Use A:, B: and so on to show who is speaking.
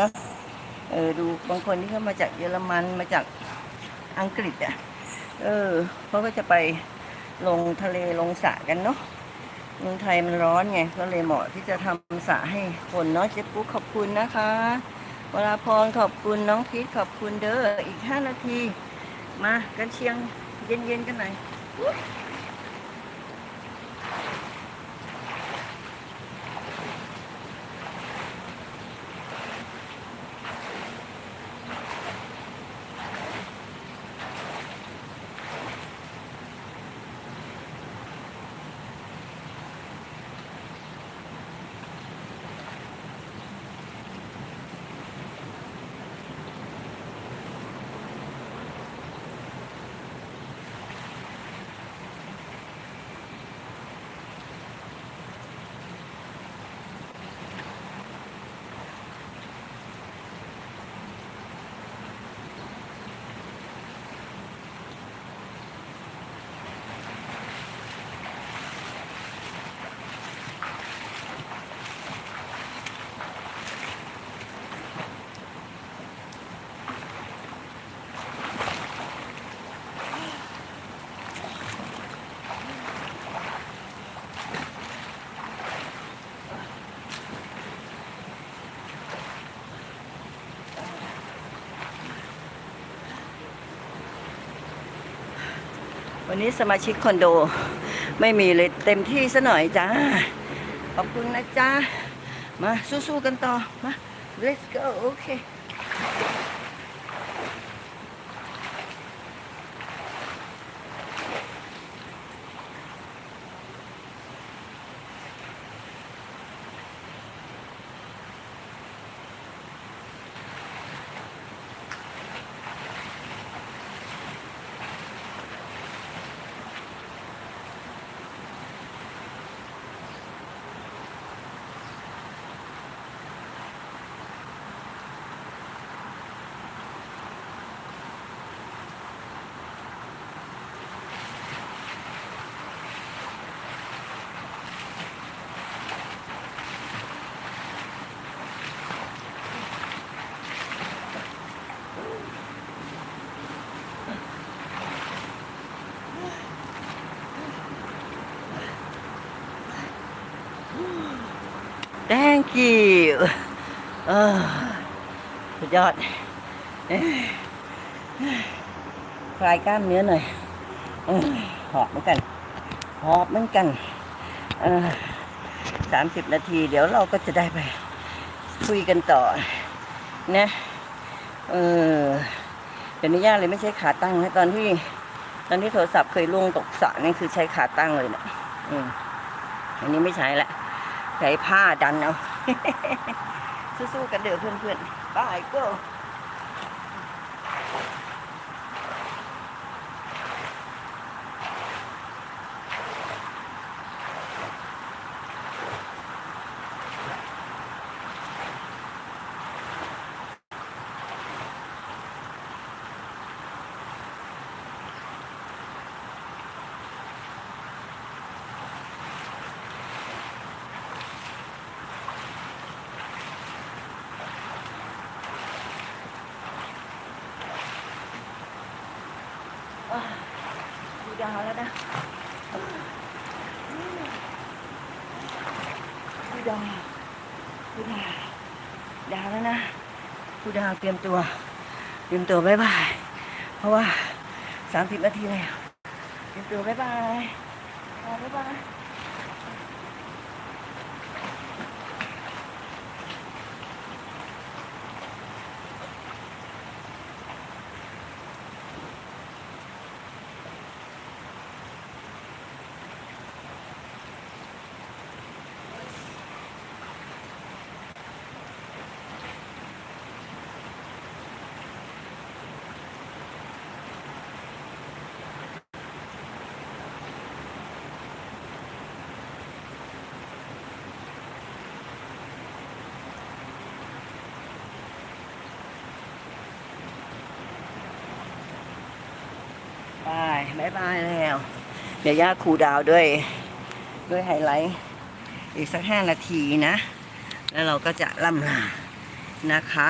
A: นะเออดูบางคนที่เขามาจากเยอรมันมาจากอังกฤษอะเออเขาก็จะไปลงทะเลลงสระกันเนาะเมืองไทยมันร้อนไงก็เลยเหมาะที่จะทำสระให้คนเนาะเจ๊ปุ๊กขอบคุณนะคะวราพรขอบคุณน้องพีทขอบคุณเด้ออีกห้านาที มากันเชียงเย็นๆกันหน่อย วันนี้สมาชิกคอนโดไม่มีเลยเต็มที่ซะหน่อยจ้า ขอบคุณนะจ้า มาสู้ๆกันต่อ มา let's go โอเค thank you เออสุดยอดคลายกล้ามเนื้อหน่อยหอบเหมือนกัน หอบเหมือนกันสามสิบนาที เดี๋ยวเราก็จะได้ไป คุยกันต่อ นะเออเดี๋ยวนี้ยากเลยไม่ใช่ขาตั้งนะตอนที่ ตอนที่โทรศัพท์เคยล่วงตกสระนี่คือใช้ขาตั้งเลยนะอืมอันนี้ไม่ใช้ละ ใช้ผ้าดันเอาสู้ๆกันเด้อเพื่อนๆบายก็ ดูดาวแล้วนะดูดาวดูดาวดาวแล้วนะดูดาวเตรียมตัว เตรียมตัวบายบาย เพราะว่าสามสิบนาทีแล้ว เตรียมตัวบายบายบายบาย บายบายแล้ว เดี๋ยวย่าครูดาวด้วย ด้วยไฮไลท์ อีกสักห้านาทีนะ แล้วเราก็จะล่ำลานะคะ